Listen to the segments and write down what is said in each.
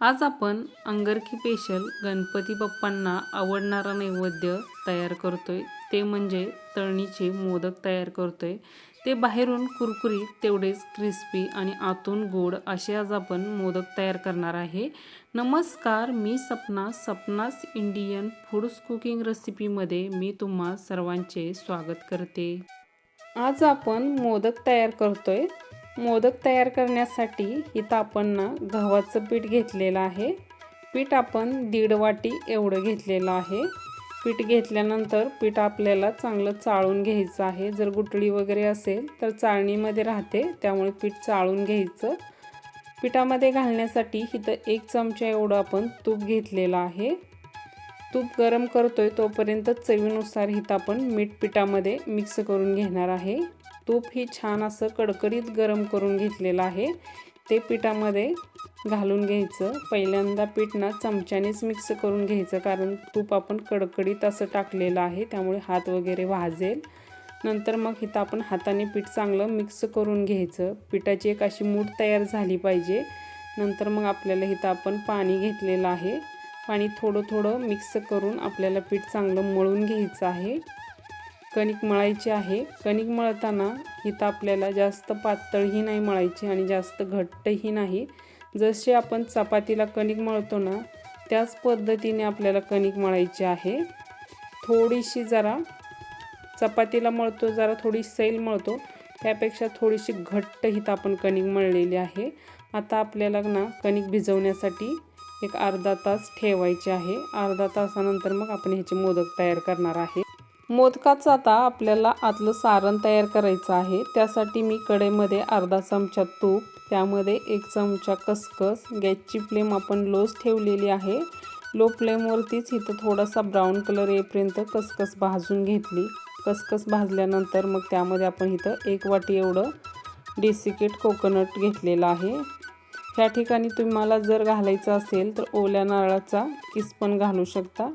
आज आपण अंगरखी पेशल गणपती बाप्पांना आवडणारा नैवेद्य तयार करतोय. ते म्हणजे तळणीचे मोदक तयार करतोय. ते बाहेरून कुरकुरीत तेवढेच क्रिस्पी आणि आतून गोड असे आज आपण मोदक तयार करणार आहे. नमस्कार मी Sapna. Sapna's Indian foods cooking रेसिपीमध्ये मी तुम्हा सर्वांचे स्वागत करते. आज आपण मोदक तयार करतोय. मोदक तयार करण्यासाठी इथं आपण ना गव्हाचं पीठ घेतलेलं आहे. पीठ आपण दीड वाटी एवढं घेतलेलं आहे. पीठ घेतल्यानंतर पीठ आपल्याला चांगलं चाळून घ्यायचं आहे. जर गुटळी वगैरे असेल तर चाळणीमध्ये राहते त्यामुळे पीठ चाळून घ्यायचं. पिठामध्ये घालण्यासाठी इथं एक चमचा एवढं आपण तूप घेतलेलं आहे. तूप गरम करतोय तोपर्यंत चवीनुसार इथं आपण मीठ पिठामध्ये मिक्स करून घेणार आहे. तूप ही छान असं कडकडीत गरम करून घेतलेलं आहे. ते पिठामध्ये घालून घ्यायचं. पहिल्यांदा पीठ ना चमच्यानेच मिक्स करून घ्यायचं कारण तूप आपण कडकडीत असं टाकलेलं आहे त्यामुळे हात वगैरे भाजेल नंतर मग इथं आपण हाताने पीठ चांगलं मिक्स करून घ्यायचं. पिठाची एक अशी मूठ तयार झाली पाहिजे. नंतर मग आपल्याला इथं आपण पाणी घेतलेलं आहे. पाणी थोडं थोडं मिक्स करून आपल्याला पीठ चांगलं मळून घ्यायचं आहे. कणिक मळायची आहे. कणिक मळताना इथं आपल्याला जास्त पातळही नाही मळायची आणि जास्त घट्टही नाही. जसे आपण चपातीला कणिक मळतो ना त्याच पद्धतीने आपल्याला कणिक मळायची आहे. थोडीशी जरा चपातीला मळतो जरा थोडी सैल मळतो. त्यापेक्षा थोडीशी घट्ट हिथं आपण कणिक मळलेली आहे. आता आपल्याला ना कणिक भिजवण्यासाठी एक अर्धा तास ठेवायचे आहे. अर्धा तासानंतर मग आपण ह्याचे मोदक तयार करणार आहे. मोदकाचं आता आपल्याला आतलं सारण तयार करायचं आहे. त्यासाठी मी कडेमध्ये अर्धा चमचा तूप त्यामध्ये एक चमचा खसखस गॅसची फ्लेम आपण लोच ठेवलेली आहे. लो फ्लेमवरतीच इथं थोडासा ब्राऊन कलर येईपर्यंत कसकस भाजून घेतली. कसकस भाजल्यानंतर मग त्यामध्ये आपण इथं एक वाटी एवढं डेसिकेट कोकोनट घेतलेलं आहे. ह्या ठिकाणी तुम्हाला जर घालायचं असेल तर ओल्या नारळाचा किस पण घालू शकता.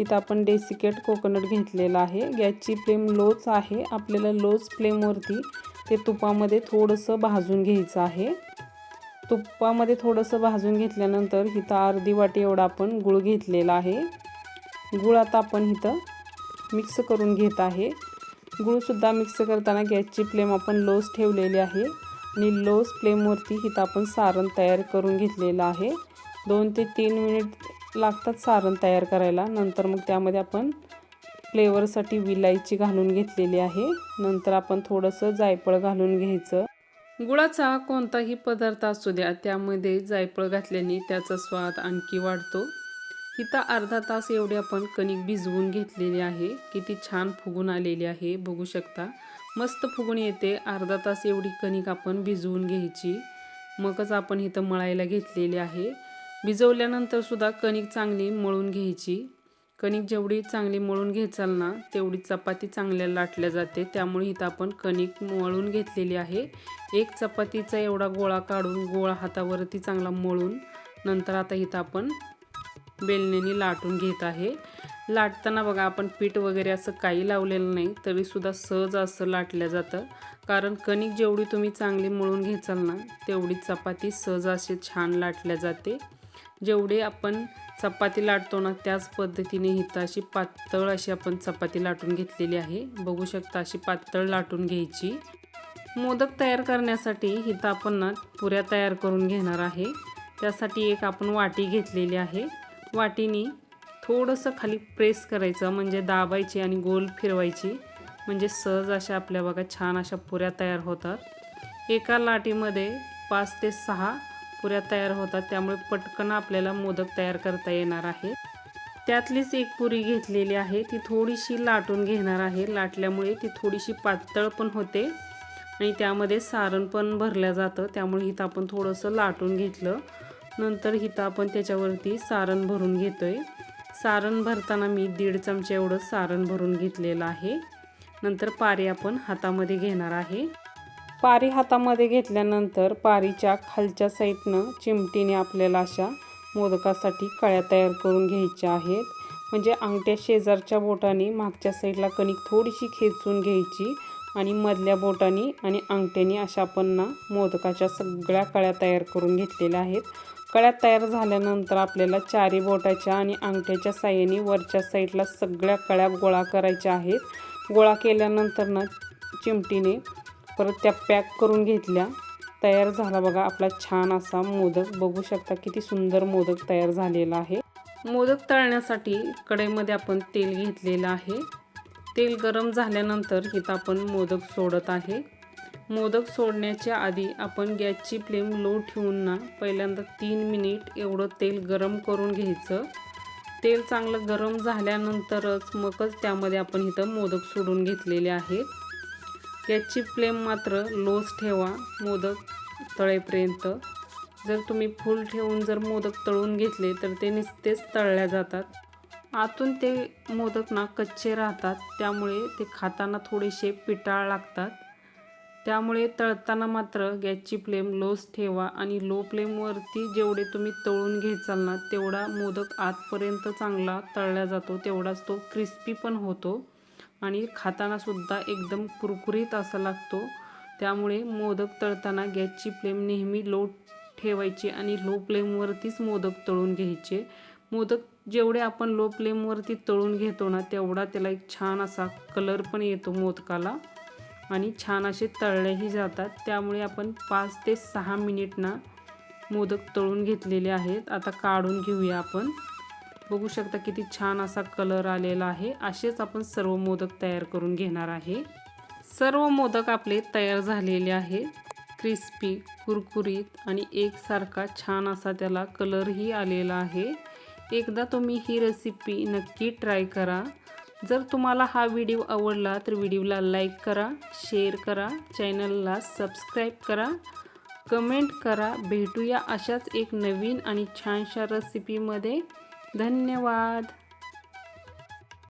इथं आपण डेसिकेट कोकोनट घेतलेला आहे. गॅसची फ्लेम लोच आहे. आपल्याला लोच फ्लेमवरती ते तुपामध्ये थोडंसं भाजून घ्यायचं आहे. तुपामध्ये थोडंसं भाजून घेतल्यानंतर इथं अर्धी वाटी एवढा आपण गुळ घेतलेला आहे. गुळ आता आपण इथं मिक्स करून घेत आहे. गुळसुद्धा मिक्स करताना गॅसची फ्लेम आपण लोच ठेवलेली आहे. आणि लो फ्लेमवरती इथं आपण सारण तयार करून घेतलेलं आहे. दोन ते तीन मिनिट लागतात सारण तयार करायला. नंतर मग त्यामध्ये आपण फ्लेवरसाठी विलायची घालून घेतलेली आहे. नंतर आपण थोडंसं जायफळ घालून घ्यायचं. गुळाचा कोणताही पदार्थ असू द्या त्यामध्ये जायफळ घातल्याने त्याचा स्वाद आणखी वाढतो. इथं अर्धा तास एवढे आपण कणिक भिजवून घेतलेली आहे. किती छान फुगून आलेली आहे. बघू शकता. मस्त फुगून येते. अर्धा तास एवढी कणिक आपण भिजवून घ्यायची. मगच आपण इथं मळायला घेतलेली आहे. भिजवल्यानंतरसुद्धा कणिक चांगली मळून घ्यायची. कणिक जेवढी चांगली मळून घेचाल ना तेवढी चपाती चांगल्या लाटल्या जाते. त्यामुळे इथं आपण कणिक मळून घेतलेली आहे. एक चपातीचा एवढा गोळा काढून गोळा हातावरती चांगला मळून नंतर आता इथं आपण बेलण्याने लाटून घेत आहे. लाटताना बघा आपण पीठ वगैरे असं काही लावलेलं नाही तरीसुद्धा सहज असं लाटलं जातं. कारण कणिक जेवढी तुम्ही चांगली मळून घ्याचाल ना तेवढी चपाती सहज असे छान लाटल्या जाते. जेवढे आपण चपाती लाटतो ना त्याच पद्धतीने हिथं अशी पातळ अशी आपण चपाती लाटून घेतलेली आहे. बघू शकता अशी पातळ लाटून घ्यायची. मोदक तयार करण्यासाठी हिथं आपण ना पुऱ्या तयार करून घेणार आहे. त्यासाठी एक आपण वाटी घेतलेली आहे. वाटीनी थोडंसं खाली प्रेस करायचं म्हणजे दाबायची आणि गोल फिरवायची. म्हणजे सहज अशा आपल्या बघा छान अशा पुऱ्या तयार होतात. एका लाटीमध्ये पाच ते सहा पुऱ्या तयार होतात. त्यामुळे पटकन आपल्याला मोदक तयार करता येणार आहे. त्यातलीच एक पुरी घेतलेली आहे. ती थोडीशी लाटून घेणार आहे. लाटल्यामुळे ती थोडीशी पातळ पण होते आणि त्यामध्ये सारण पण भरलं जातं. त्यामुळे हिथं आपण थोडंसं लाटून घेतलं. नंतर हिथं आपण त्याच्यावरती सारण भरून घेतो आहे सारण भरताना मी दीड चमचे एवढं सारण भरून घेतलेलं आहे. नंतर पारी आपण हातामध्ये घेणार आहे. पारी हातामध्ये घेतल्यानंतर पारीच्या खालच्या साईडनं चिमटीने आपल्याला अशा मोदकासाठी कळ्या तयार करून घ्यायच्या आहेत. म्हणजे अंगठ्या शेजारच्या बोटाने मागच्या साईडला कणिक थोडीशी खेचून घ्यायची. आणि मधल्या बोटाने आणि अंगठ्यानी अशा आपण ना मोदकाच्या सगळ्या कळ्या तयार करून घेतलेल्या आहेत. कळ्या तयार झाल्यानंतर आपल्याला चारी बोटाच्या आणि अंगठ्याच्या साह्याने वरच्या साईडला सगळ्या कळ्या गोळा करायच्या आहेत. गोळा केल्यानंतर ना चिमटीने परत त्या पॅक करून घेतल्या. तयार झाला बघा आपला छान असा मोदक. बघू शकता किती सुंदर मोदक तयार झालेला आहे. मोदक तळण्यासाठी कढईमध्ये आपण तेल घेतलेलं आहे. तेल गरम झाल्यानंतर इथं आपण मोदक सोडत आहे. मोदक सोडण्याच्या आधी आपण गॅसची फ्लेम लो ठेवून ना पहिल्यांदा तीन मिनिट एवढं तेल गरम करून घ्यायचं. तेल चांगलं गरम झाल्यानंतरच मगच त्यामध्ये आपण इथं मोदक सोडून घेतलेले आहेत. गॅसची फ्लेम मात्र लोच ठेवा मोदक तळेपर्यंत. जर तुम्ही फुल ठेवून जर मोदक तळून घेतले तर ते नुसतेच तळल्या जातात. आतून ते मोदक ना कच्चे राहतात त्यामुळे ते खाताना थोडेसे पिटाळ लागतात. त्यामुळे तळताना मात्र गॅसची फ्लेम लोच ठेवा आणि लो फ्लेमवरती जेवढे तुम्ही तळून घ्यायचाल ना तेवढा मोदक आतपर्यंत चांगला तळला जातो तेवढाच तो क्रिस्पी पण होतो. आणि खातानासुद्धा एकदम कुरकुरीत असा लागतो. त्यामुळे मोदक तळताना गॅसची फ्लेम नेहमी लो ठेवायची आणि लो फ्लेमवरतीच मोदक तळून घ्यायचे. मोदक जेवढे आपण लो फ्लेमवरती तळून घेतो ना तेवढा त्याला एक छान असा कलर पण येतो मोदकाला. आणि छान असे तळलेही जातात. त्यामुळे आपण पाच ते सहा मिनिट ना मोदक तळून घेतलेले आहेत. आता काढून घेऊया आपण. बघू शकता किती छान असा कलर आलेला आहे. असेच आपण सर्व मोदक तयार करून घेणार आहे. सर्व मोदक आपले तयार झालेले आहे क्रिस्पी कुरकुरीत आणि एकसारखा छान असा त्याला कलरही आलेला आहे. एकदा तुम्ही ही रेसिपी नक्की ट्राय करा. जर तुम्हाला हा व्हिडिओ आवडला तर व्हिडिओला लाईक करा शेअर करा चॅनलला सबस्क्राईब करा. कमेंट करा. भेटूया अशाच एक नवीन आणि छानशा रेसिपीमध्ये धन्यवाद.